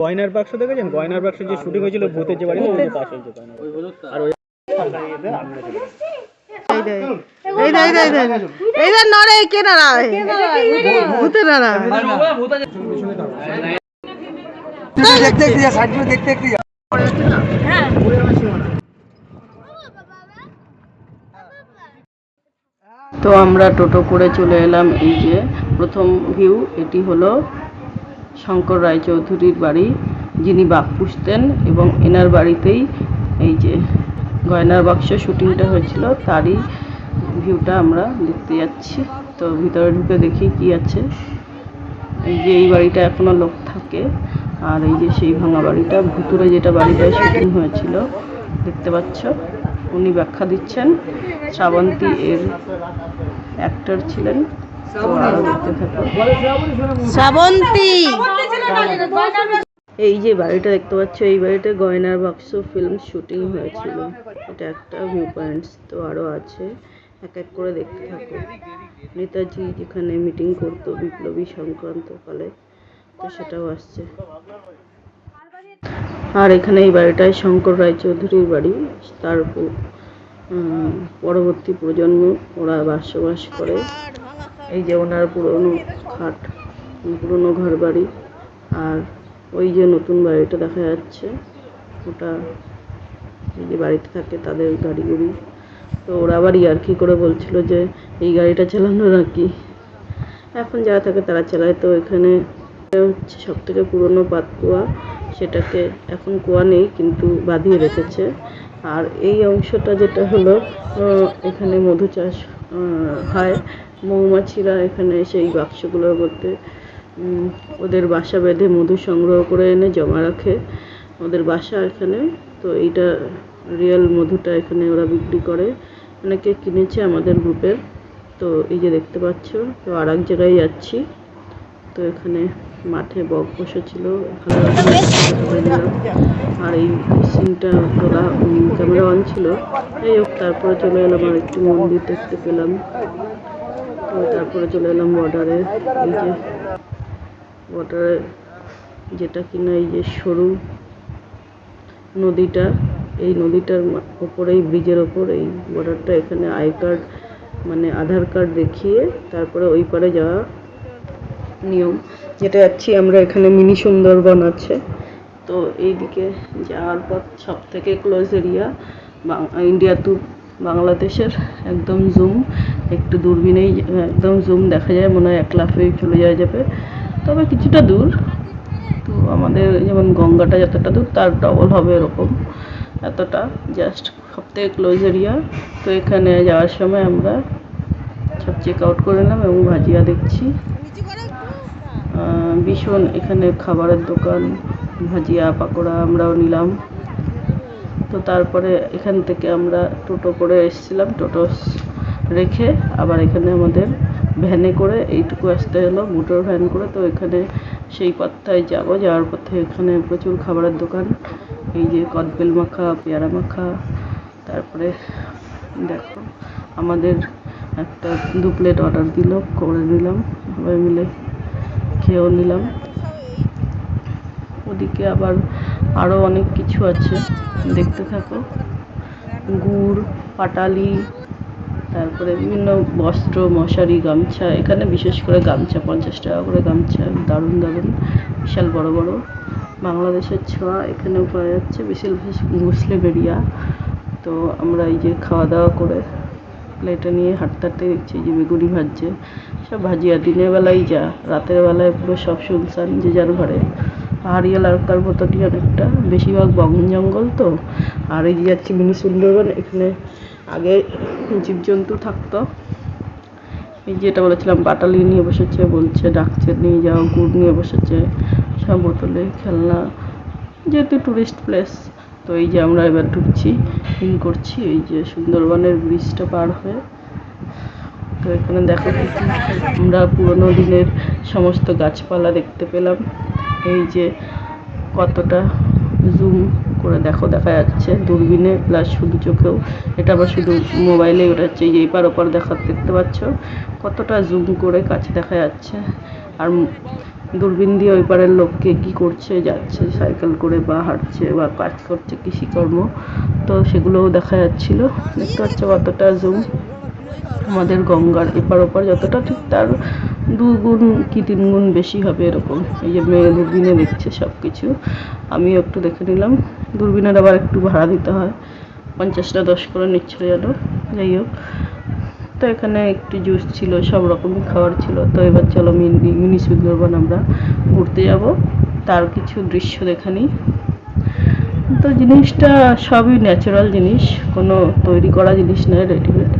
গয়নার বাক্স দেখেছেন? গয়নার বাক্স যে শুটিং হয়েছিল ভূতের যে বাড়ি ওই পাশে যে গয়নার আর ওই এই দে এই দে এই দে এই দে এই দে নড়ে কে নাড়ায় ভূতে নাড়ায় দেখতে দেখতে দেখতে দেখতে তো আমরা টোটো করে চলে এলাম এই যে প্রথম ভিউ এটি হলো শঙ্কর রায়চৌধুরীর বাড়ি, যিনি বাঘ পুষতেন এবং এনার বাড়িতেই এই যে গয়নার বাক্স শুটিংটা হয়েছিল, তারই ভিউটা আমরা দেখতে যাচ্ছি। তো ভিতরে ঢুকে দেখি কি আছে। এই যে এই বাড়িটা এখনও লোক থাকে, আর এই যে সেই ভাঙা বাড়িটা ভুতুরে যেটা বাড়িটায় শুটিং হয়েছিল, দেখতে পাচ্ছ। উনি ব্যাখ্যা দিচ্ছেন শ্রাবন্তী এর অ্যাক্টর ছিলেন। এই যে বাড়িটা দেখতে পাচ্ছ, এই বাড়িতে গয়নার বাক্স ফিল্ম শুটিং হয়েছিল। এটা একটা ভিউ পয়েন্টস তো আরও আছে। এক এক করে দেখতে থাকো। নেতাজি যেখানে মিটিং করতো, বিপ্লবী সংক্রান্ত কালে, তো সেটাও আসছে। আর এখানে এই বাড়িটায় শঙ্কর রায়চৌধুরীর বাড়ি। তার পরবর্তী প্রজন্ম, ওরা বাসবাস করে। এই যে ওনার পুরনো খাট পুরনো ঘর বাড়ি আর ওই যে নতুন বাড়িটা দেখা যাচ্ছে, ওটা এই যে বাড়িতে থাকে তাদের গাড়ি গুড়ি তো ওরা আবার ইয়ার্কি করে বলছিল যে, এই গাড়িটা চালানো নাকি? এখন যারা থাকে তারা চালায়। তো এখানে হচ্ছে সব থেকে পুরনো পাতকুয়া সেটাকে এখন কুয়া নেই, কিন্তু বাঁধিয়ে রেখেছে। আর এই অংশটা যেটা হলো এখানে মধু চাষ হয়। মৌমাছিরা এখানে এসে এই বাক্সগুলোর মধ্যে ওদের বাসা বেঁধে মধু সংগ্রহ করে এনে জমা রাখে ওদের বাসা এখানে। তো এইটা রিয়েল মধুটা এখানে ওরা বিক্রি করে। অনেকে কিনেছে আমাদের গ্রুপের। তো এই যে দেখতে পাচ্ছ, তো আর এক জায়গায় যাচ্ছি। তো এখানে মাঠে বক বসেছিল। আর এই সিনটা তোলা ক্যামেরা অন ছিল। যাই হোক, তারপরে চলে এলাম আর একটু মন্দির দেখতে পেলাম। তারপরে চলে এলাম বর্ডারে এই যে বর্ডারে যেটা কিনা এই যে সরু নদীটা, এই নদীটার মা- ওপরেই ব্রিজের ওপর, এই বর্ডারটা এখানে আই কার্ড মানে আধার কার্ড দেখিয়ে তারপরে ওই পারে যাওয়া নিয়ম। যেটা যাচ্ছি আমরা এখানে মিনি সুন্দরবন আছে। তো এইদিকে যাওয়ার পর সব থেকে ক্লোজ এরিয়া ইন্ডিয়া টু বাংলাদেশের একদম জুম একটু দূরবীনেই, একদম জুম দেখা যায়, মনে হয় এক লাফেই চলে যাওয়া যাবে। তবে কিছুটা দূর। তো আমাদের যেমন গঙ্গাটা যতটা দূর, তার ডবল হবে এরকম এতটা। জাস্ট সব থেকে ক্লোজ এরিয়া তো এখানে যাওয়ার সময় আমরা সব চেক আউট করে নিলাম এবং ভাজিয়া দেখছি। ভীষণ এখানে খাবারের দোকান, ভাজিয়া, পাকোড়া আমরাও নিলাম। তো তারপরে এখান থেকে আমরা টোটো করে এসেছিলাম, টোটো রেখে আবার এখানে আমাদের ভ্যানে করে এইটুকু আসতে হলো মোটর ভ্যান করে। তো এখানে সেই পথটায় যাব, যাওয়ার পথে এখানে প্রচুর খাবারের দোকান। এই যে কদবেল মাখা, পেয়ারা মাখা, তারপরে দেখো, আমাদের একটা দু প্লেট অর্ডার দিল, করে নিলাম। সবাই মিলে খেয়েও নিলাম। ওদিকে আবার আরও অনেক কিছু আছে। দেখতে থাকো। গুড়, পাটালি, তারপরে বিভিন্ন বস্ত্র, মশারি, গামছা, এখানে বিশেষ করে গামছা, পঞ্চাশ টাকা করে গামছা, দারুণ দারুণ, বিশাল বড় বড়। বাংলাদেশের ছোঁয়া এখানেও পাওয়া যাচ্ছে। বিশাল বিশেষ মুসলিম এরিয়া তো আমরা এই যে খাওয়া দাওয়া করে প্লেটে নিয়ে হাঁটতে হাঁটতে দেখছি যে বেগুনি ভাজছে। সব ভাজিয়া, দিনের বেলায় যা, রাতের বেলায় পুরো সব শুনশান যে যার ঘরে। পাহাড়ি এলাকার মতনই অনেকটা বেশিরভাগ বন জঙ্গল তো। আর এই যে যাচ্ছি মিনি সুন্দরবন, এখানে আগে জীবজন্তু থাকতো। এই যেটা বলেছিলাম, বাটালি নিয়ে বসেছে, বলছে ডাকছে, নিয়ে যাও, গুড় নিয়ে বসেছে। সব বোতলে খেলনা, যেহেতু টুরিস্ট প্লেস তো এই যে আমরা এবার ঢুকছি ইন করছি, এই যে সুন্দরবনের ব্রিজটা পার হয়ে। তো এখানে দেখো আমরা পুরোনো দিনের সমস্ত গাছপালা দেখতে পেলাম। এই যে কতটা জুম করে দেখো, দেখা যাচ্ছে। দূরবীনে প্লাস শুধু চোখেও। এটা আবার শুধু মোবাইলে ওটা হচ্ছে এই যে এপার ওপার দেখা, দেখতে পাচ্ছ? কতটা জুম করে কাছে দেখা যাচ্ছে। আর দূরবীন দিয়ে ওই পারের লোককে কি করছে, যাচ্ছে সাইকেল করে বা হাঁটছে বা কাজ করছে, কৃষিকর্ম। তো সেগুলোও দেখা যাচ্ছিল। দেখতে পাচ্ছ কতটা জুম আমাদের গঙ্গার এপার ওপার, যতটা ঠিক তার দু গুণ কি তিন গুণ বেশি হবে এরকম। এই যে মেয়ে দূরবীনে দেখছে সব কিছু আমিও একটু দেখে নিলাম। দূরবীনের আবার একটু ভাড়া দিতে হয়। পঞ্চাশটা দশ করে নিচ্ছিল যেন। যাই হোক। তো এখানে একটু জুস ছিল, সব রকমই খাবার ছিল। তো এবার চলো মিনি মিনি সুন্দরবন আমরা ঘুরতে যাব। তার কিছু দৃশ্য দেখানি তো জিনিসটা সবই ন্যাচারাল জিনিস। কোনো তৈরি করা জিনিস নয় রেডিমেড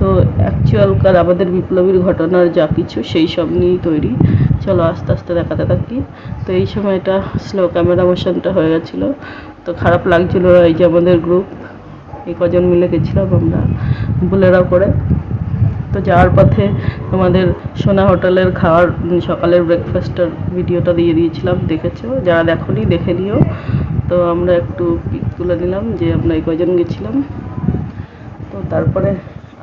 তো অ্যাকচুয়ালকার আমাদের বিপ্লবীর ঘটনার যা কিছু সেই সব নিয়েই তৈরি। চলো আস্তে আস্তে দেখাতে থাকি। তো এই সময়টা স্লো ক্যামেরা মোশনটা হয়ে গেছিল। তো খারাপ লাগছিল এই যে আমাদের গ্রুপ এই কজন মিলে গেছিলাম আমরা বুলেরা করে। তো যাওয়ার পথে তোমাদের সোনা হোটেলের খাওয়ার সকালের ব্রেকফাস্টের ভিডিওটা দিয়ে দিয়েছিলাম, দেখেছ? যারা দেখোনি, দেখে নিও। তো আমরা একটু পিক তুলে নিলাম যে আমরা এই কজন গেছিলাম। তো তারপরে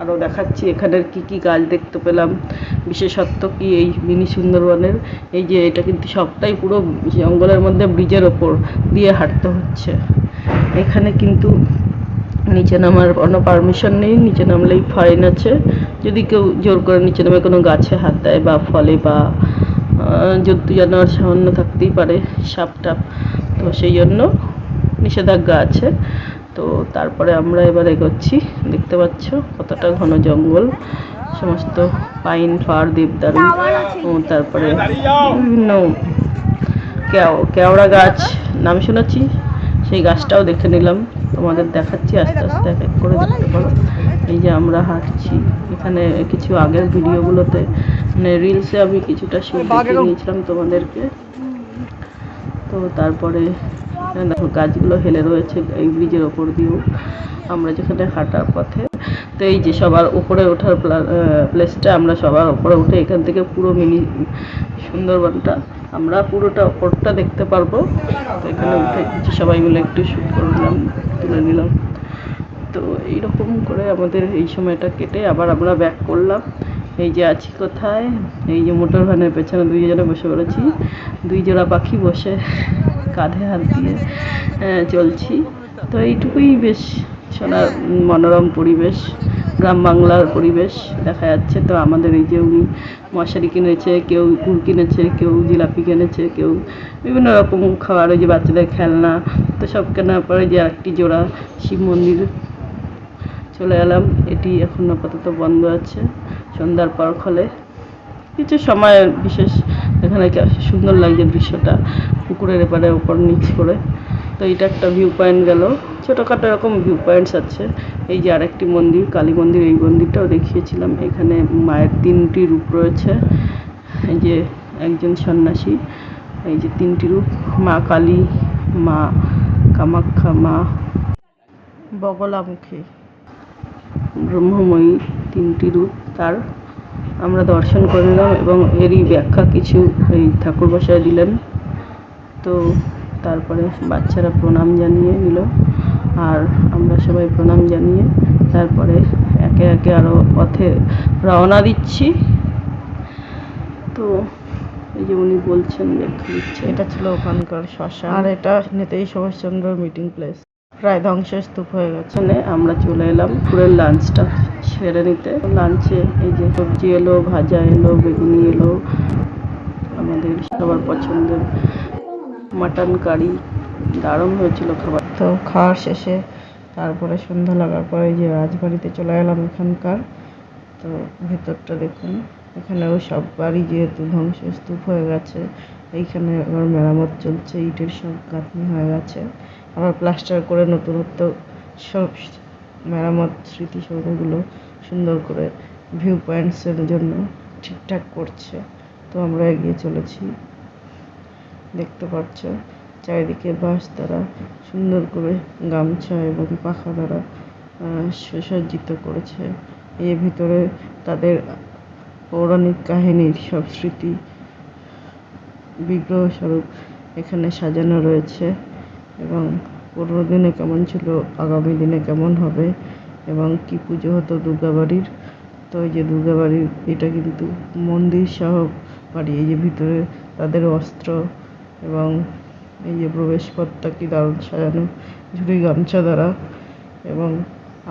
আরও দেখাচ্ছি, এখানের কি কি গাছ দেখতে পেলাম, বিশেষত্ব কি এই মিনি সুন্দরবনের? এই যে এটা কিন্তু সবটাই পুরো জঙ্গলের মধ্যে ব্রিজের ওপর দিয়ে হাঁটতে হচ্ছে। এখানে কিন্তু নিচে নামার কোনো পারমিশন নেই, নিচে নামলেই ফাইন আছে। যদি কেউ জোর করে নিচে নামে কোনো গাছে হাত দেয় বা ফলে বা জন্তু, জানোয়ার, সামান্য থাকতেই পারে সাপ টাপ তো সেই জন্য নিষেধাজ্ঞা আছে। তো তারপরে আমরা এবার এগোচ্ছি। দেখতে পাচ্ছ কতটা ঘন জঙ্গল। সমস্ত পাইন, ফার, দেবদারু তারপরে বিভিন্ন কেও, কেওড়া গাছ। নাম শুনেছি, সেই গাছটাও দেখে নিলাম। তোমাদের দেখাচ্ছি, আস্তে আস্তে এক এক করে দেখতে পারো। এই যে আমরা হাঁটছি। এখানে কিছু আগের ভিডিওগুলোতে মানে রিলসে আমি কিছুটা শুট দেখিয়ে দিয়েছিলাম তোমাদেরকে। তো তারপরে এখানে দেখো গাছগুলো হেলে রয়েছে এই ব্রিজের ওপর দিয়েও। আমরা যেখানে হাঁটার পথে, তো এই যে সবার উপরে ওঠার প্লেসটা আমরা সবার উপরে উঠে এখান থেকে পুরো মিনি সুন্দরবনটা, আমরা পুরোটা ওপরটা দেখতে পারব। তো এখানে উঠে সবাই মিলে একটু শ্যুট করে নিলাম তুলে নিলাম। তো এইরকম করে আমাদের এই সময়টা কেটে আবার আমরা ব্যাক করলাম। এই যে আছি কোথায়? এই যে মোটর ভ্যানের পেছনে দুইজনে বসে পড়েছি। দুই জোড়া পাখি বসে কাঁধে হাত দিয়ে চলছি। তো এইটুকুই বেশ সোনার মনোরম পরিবেশ, গ্রাম বাংলার পরিবেশ দেখা যাচ্ছে। তো আমাদের এই যে উনি মশারি কিনেছে, কেউ কুল কিনেছে, কেউ জিলাপি কিনেছে, কেউ বিভিন্ন রকম খাবার, ওই যে বাচ্চাদের খেলনা। তো সব কেনার পরে যে একটি জোড়া শিব মন্দির চলে এলাম। এটি এখন আপাতত বন্ধ আছে। সন্ধ্যার পর খোলে। কিছু সময় বিশেষ এখানে সুন্দর লাগছে দৃশ্যটা, পুকুরের এপারে ওপর নিচ করে। তো এটা একটা ভিউ পয়েন্ট গেল। ছোটোখাটো এরকম ভিউ পয়েন্টস আছে। এই যে আরেকটি মন্দির, কালী মন্দির, এই মন্দিরটাও দেখিয়েছিলাম। এখানে মায়ের তিনটি রূপ রয়েছে। এই যে একজন সন্ন্যাসী, এই যে তিনটি রূপ, মা কালী, মা কামাখ্যা, মা বগলামুখী। ব্রহ্মময়ী, তিনটি রূপ। তার আমরা দর্শন করে নিলাম এবং এরই ব্যাখ্যা কিছু এই ঠাকুর বসায় দিলেন। তো তারপরে বাচ্চারা প্রণাম জানিয়ে নিল। আর আমরা সবাই প্রণাম জানিয়ে তারপরে একে একে আরও পথে রওনা দিচ্ছি। তো এই যে উনি বলছেন ব্যাখ্যা দিচ্ছে। এটা ছিল ওখানকার শ্মশান। আর এটা নেতাজি সুভাষচন্দ্র মিটিং প্লেস প্রায় ধ্বংসস্তূপ হয়ে গেছে। আমরা চলে এলাম পুরের লাঞ্চটা সেরে নিতে লাঞ্চে এই যে সবজি এলো, ভাজা এলো, বেগুনি এলো, আমাদের সবার পছন্দের মাটন কারি। দারুণ হয়েছিল খাবার। তো খাওয়ার শেষে তারপরে সন্ধ্যা লাগার পরে যে রাজবাড়িতে চলে এলাম এখানকার। তো ভেতরটা দেখুন, এখানেও সব বাড়ি যেহেতু ধ্বংসস্তূপ হয়ে গেছে, এইখানে আবার মেরামত চলছে, ইটের সব গাঁথনি হয়ে গেছে। আবার প্লাস্টার করে নতুনত্ব সব মেরামত স্মৃতিসৌধগুলো সুন্দর করে ভিউ পয়েন্টসের জন্য ঠিকঠাক করছে। তো আমরা এগিয়ে চলেছি। দেখতে পাচ্ছ, চারিদিকে বাঁশ দ্বারা সুন্দর করে গামছা এবং পাখা দ্বারা সুসজ্জিত করেছে। এর ভিতরে তাদের পৌরাণিক কাহিনীর সব স্মৃতি বিগ্রহ স্বরূপ এখানে সাজানো রয়েছে এবং পুরোনো দিনে কেমন ছিল, আগামী দিনে কেমন হবে এবং কি পুজো হতো দুর্গাবাড়ির? তো এই যে দুর্গাবাড়ির, এটা কিন্তু মন্দির সহ বাড়ি, এই যে ভিতরে তাদের অস্ত্র এবং এই যে প্রবেশপথটা কি দারুণ সাজানো, ঝুড়ি গামছা দ্বারা এবং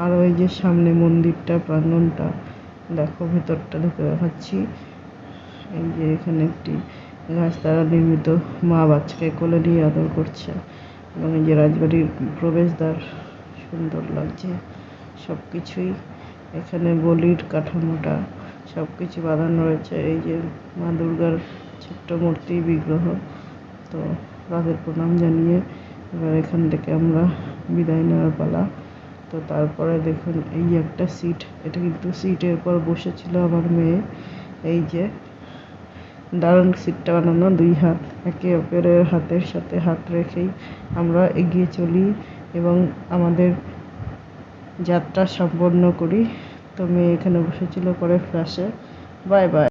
আরও এই যে সামনে মন্দিরটা প্রাঙ্গণটা দেখো ভেতরটা ঢুকে দেখাচ্ছি। এই যে এখানে একটি গাছ দ্বারা নির্মিত মা বাচ্চাকে কোলে নিয়ে আদর করছে এবং এই যে রাজবাড়ির প্রবেশদ্বার, সুন্দর লাগছে। সব কিছুই এখানে বলির কাঠামোটা সব কিছু বাঁধানো রয়েছে। এই যে মা দুর্গার ছোট্ট মূর্তি বিগ্রহ, তো তাদের প্রণাম জানিয়ে এবার এখান থেকে আমরা বিদায় নেওয়ার পালা। তো তারপরে দেখুন, এই একটা সিট এটা কিন্তু সিটের পর বসেছিল আমার মেয়ে। এই যে দারুণ সিটটা বানানো, দুই হাত, একে অপরের হাতের সাথে হাত রেখেই আমরা এগিয়ে চলি এবং আমাদের যাত্রা সম্পন্ন করি। তো মেয়ে এখানে বসেছিল পরে ফ্ল্যাশে বাই বাই